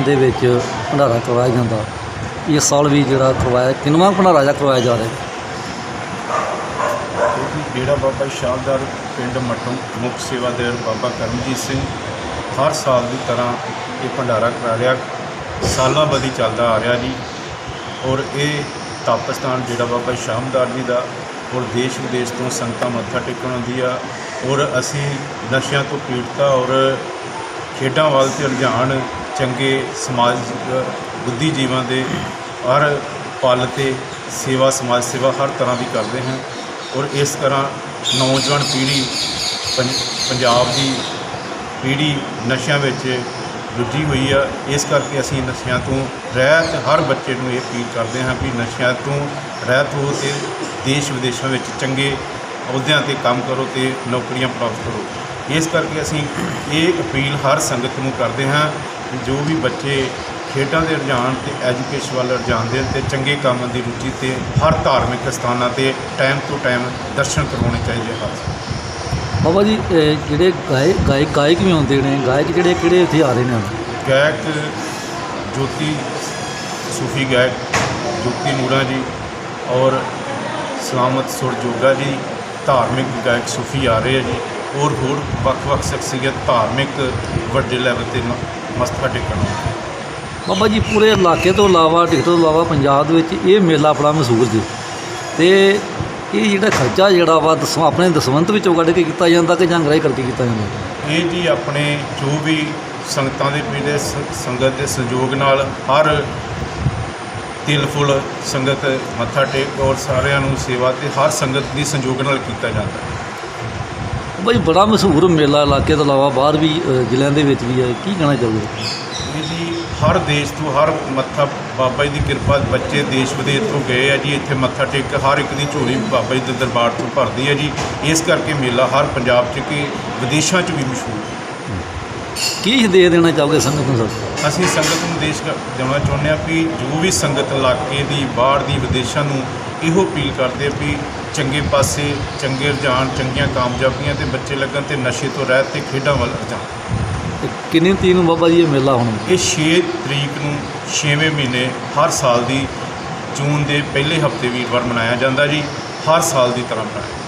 ਦੇ ਵਿੱਚ ਭੰਡਾਰਾ ਕਰਵਾਇਆ ਜਾਂਦਾ। ਇਸ ਸਾਲ ਵੀ ਜਿਹੜਾ ਕਰਵਾਇਆ ਕਿੰਨਵਾਂ ਭੰਡਾਰਾ ਜਿਹੜਾ ਕਰਵਾਇਆ ਜਾ ਰਿਹਾ। ਜਿਹੜਾ ਬਾਬਾ ਸ਼ਾਹਦਾਰ ਪਿੰਡ ਮੱਟੋਂ ਮੁੱਖ ਸੇਵਾਦਾਰ ਬਾਬਾ ਕਰਮਜੀਤ ਸਿੰਘ ਹਰ ਸਾਲ ਦੀ ਤਰ੍ਹਾਂ ਇਹ ਭੰਡਾਰਾ ਕਰਾ ਰਿਹਾ। ਸਾਲਾਂ ਬੱਧੀ ਚੱਲਦਾ ਆ ਰਿਹਾ ਜੀ। ਔਰ ਇਹ ਤਪਸਥਾਨ ਜਿਹੜਾ ਬਾਬਾ ਸ਼ਾਮਦਾਰ ਜੀ ਦਾ ਔਰ ਦੇਸ਼ ਵਿਦੇਸ਼ ਤੋਂ ਸੰਗਤਾਂ ਮੱਥਾ ਟੇਕਣ ਆਉਂਦੀ ਆ। ਔਰ ਅਸੀਂ ਨਸ਼ਿਆਂ ਤੋਂ ਪੀੜਤਾ ਔਰ ਖੇਡਾਂ ਵੱਲ ਤੇ ਰੁਝਾਨ ਚੰਗੇ ਸਮਾਜ ਬੁੱਧੀਜੀਵਾਂ ਦੇ ਹਰ ਪਲ ਤੇ ਸੇਵਾ, ਸਮਾਜ ਸੇਵਾ ਹਰ ਤਰ੍ਹਾਂ ਦੀ ਕਰਦੇ ਹਾਂ ਔਰ ਇਸ ਤਰ੍ਹਾਂ ਨੌਜਵਾਨ ਪੀੜ੍ਹੀ ਪੰ- ਪੰਜਾਬ ਦੀ ਪੀੜ੍ਹੀ ਨਸ਼ਿਆਂ ਵਿੱਚ ਰੁੱਝੀ ਹੋਈ ਆ। ਇਸ ਕਰਕੇ ਅਸੀਂ ਨਸ਼ਿਆਂ ਤੋਂ ਰਹਿਤ, ਹਰ ਬੱਚੇ ਨੂੰ ਇਹ ਅਪੀਲ ਕਰਦੇ ਹਾਂ ਵੀ ਨਸ਼ਿਆਂ ਤੋਂ ਰਹਿਤ ਹੋ ਤੇ ਦੇਸ਼ ਵਿਦੇਸ਼ਾਂ ਵਿੱਚ ਚੰਗੇ ਅਹੁਦਿਆਂ ਤੇ ਕੰਮ ਕਰੋ ਤੇ ਨੌਕਰੀਆਂ ਪ੍ਰਾਪਤ ਕਰੋ। ਇਸ ਕਰਕੇ ਅਸੀਂ ਇਹ ਅਪੀਲ ਹਰ ਸੰਗਤ ਨੂੰ ਕਰਦੇ ਹਾਂ ਜੋ ਵੀ ਬੱਚੇ ਖੇਡਾਂ ਦੇ ਰੁਝਾਨ ਤੇ ਐਜੂਕੇਸ਼ਨ ਵੱਲ ਰੁਝਾਨ ਦੇਣ ਤੇ ਚੰਗੇ ਕੰਮ ਦੀ ਰੁਚੀ ਤੇ ਹਰ ਧਾਰਮਿਕ ਸਥਾਨਾਂ ਤੇ ਟਾਈਮ ਤੋਂ ਟਾਈਮ ਦਰਸ਼ਨ ਕਰਵਾਉਣੇ ਚਾਹੀਦੇ ਹਨ। ਬਾਬਾ ਜੀ ਇਹ ਜਿਹੜੇ ਗਾਇਕ ਗਾਇਕ ਗਾਇਕ ਵੀ ਆਉਂਦੇ ਨੇ ਗਾਇਕ ਜਿਹੜੇ ਕਿਹੜੇ ਇੱਥੇ ਆ ਰਹੇ ਨੇ ਗਾਇਕ ਜੋਤੀ ਸੂਫੀ ਗਾਇਕ ਜੋਤੀ ਨੂਰਾ ਜੀ ਔਰ ਸਲਾਮਤ ਸੁਰ ਜੋਗਾ ਜੀ ਧਾਰਮਿਕ ਗਾਇਕ ਸੂਫੀ ਆ ਰਹੇ ਆ ਜੀ ਹੋਰ ਹੋਰ ਵੱਖ-ਵੱਖ ਸ਼ਖਸੀਅਤ ਧਾਰਮਿਕ ਵੱਡੇ ਲੈਵਲ ਤੇ ਮ- ਮੱਥਾ ਟੇਕਣ। ਬਾਬਾ ਜੀ ਪੂਰੇ ਇਲਾਕੇ ਤੋਂ ਇਲਾਵਾ ਢਿੱਡ ਤੋਂ ਇਲਾਵਾ ਪੰਜਾਬ ਦੇ ਵਿੱਚ ਇਹ ਮੇਲਾ ਬੜਾ ਮਸ਼ਹੂਰ ਜੀ ਤੇ ਇਹ ਜਿਹੜਾ ਖਰਚਾ ਜਿਹੜਾ ਵਾ ਦਸਵਾਂ ਆਪਣੇ ਦਸਵੰਤ ਵਿੱਚੋਂ ਕੱਢ ਕੇ ਕੀਤਾ ਜਾਂਦਾ ਕਿ ਜਾਂ ਗ੍ਰਾਈ ਕਰਕੇ ਕੀਤਾ ਜਾਂਦਾ? ਇਹ ਜੀ ਆਪਣੇ ਜੋ ਵੀ ਸੰਗਤਾਂ ਦੇ ਪੀੜੇ ਸੰਗਤ ਦੇ ਸੰਯੋਗ ਨਾਲ ਹਰ ਤਿਲ ਫੁੱਲ ਸੰਗਤ ਮੱਥਾ ਟੇਕ ਔਰ ਸਾਰਿਆਂ ਨੂੰ ਸੇਵਾ ਤੇ ਹਰ ਸੰਗਤ ਦੀ ਸੰਯੋਗ ਨਾਲ ਕੀਤਾ ਜਾਂਦਾ। ਹੈ ਜੀ ਬੜਾ ਮਸ਼ਹੂਰ ਮੇਲਾ ਇਲਾਕੇ ਤੋਂ ਇਲਾਵਾ ਬਾਹਰ ਵੀ ਅ, ਜ਼ਿਲ੍ਹਿਆਂ ਦੇ ਵਿੱਚ ਵੀ ਹੈ। ਕੀ ਕਹਿਣਾ ਚਾਹੋਗੇ? ਇਹ ਜੀ ਹਰ ਦੇਸ਼ ਤੋਂ ਹਰ ਮੱਥਾ ਬਾਬਾ ਜੀ ਦੀ ਕਿਰਪਾ ਬੱਚੇ ਦੇਸ਼ ਵਿਦੇਸ਼ ਤੋਂ ਗਏ ਆ ਜੀ ਇੱਥੇ ਮੱਥਾ ਟੇਕ ਕੇ ਹਰ ਇੱਕ ਦੀ ਝੋਲੀ ਬਾਬਾ ਜੀ ਦੇ ਦਰਬਾਰ ਤੋਂ ਭਰਦੀ ਹੈ ਜੀ। ਇਸ ਕਰਕੇ ਮੇਲਾ ਹਰ ਪੰਜਾਬ 'ਚ ਕਿ ਵਿਦੇਸ਼ਾਂ 'ਚ ਵੀ ਮਸ਼ਹੂਰ ਹੈ। ਕੀ ਦੇ ਦੇਣਾ ਚਾਹੋਗੇ ਸੰਗਤ ਨੂੰ ਸਰ? ਅਸੀਂ ਸੰਗਤ ਨੂੰ ਦੇਸ਼ ਕ- ਦੇਣਾ ਚਾਹੁੰਦੇ ਹਾਂ ਕਿ ਜੋ ਵੀ ਸੰਗਤ ਇਲਾਕੇ ਦੀ ਬਾਹਰ ਦੀ ਵਿਦੇਸ਼ਾਂ ਨੂੰ ਇਹੋ ਅਪੀਲ ਕਰਦੇ ਆ ਵੀ ਚੰਗੇ ਪਾਸੇ ਚੰਗੇ ਰੁਝਾਨ ਚੰਗੀਆਂ ਕਾਮਯਾਬੀਆਂ ਤੇ ਬੱਚੇ ਲੱਗਣ ਤੇ ਨਸ਼ੇ ਤੋਂ ਰਹਿਤ ਤੇ ਖੇਡਾਂ ਵੱਲ ਤੇ ਕਿੰਨੀ ਤਰੀਕ ਨੂੰ ਬਾਬਾ ਜੀ ਇਹ ਮੇਲਾ ਹੋਣਾ? ਇਹ 6 ਤਰੀਕ ਨੂੰ 6ਵੇਂ ਮਹੀਨੇ ਹਰ ਸਾਲ ਦੀ ਜੂਨ ਦੇ ਪਹਿਲੇ ਹਫ਼ਤੇ ਵੀਰਵਾਰ ਮਨਾਇਆ ਜਾਂਦਾ ਜੀ ਹਰ ਸਾਲ ਦੀ ਤਰ੍ਹਾਂ ਮਨਾਇਆ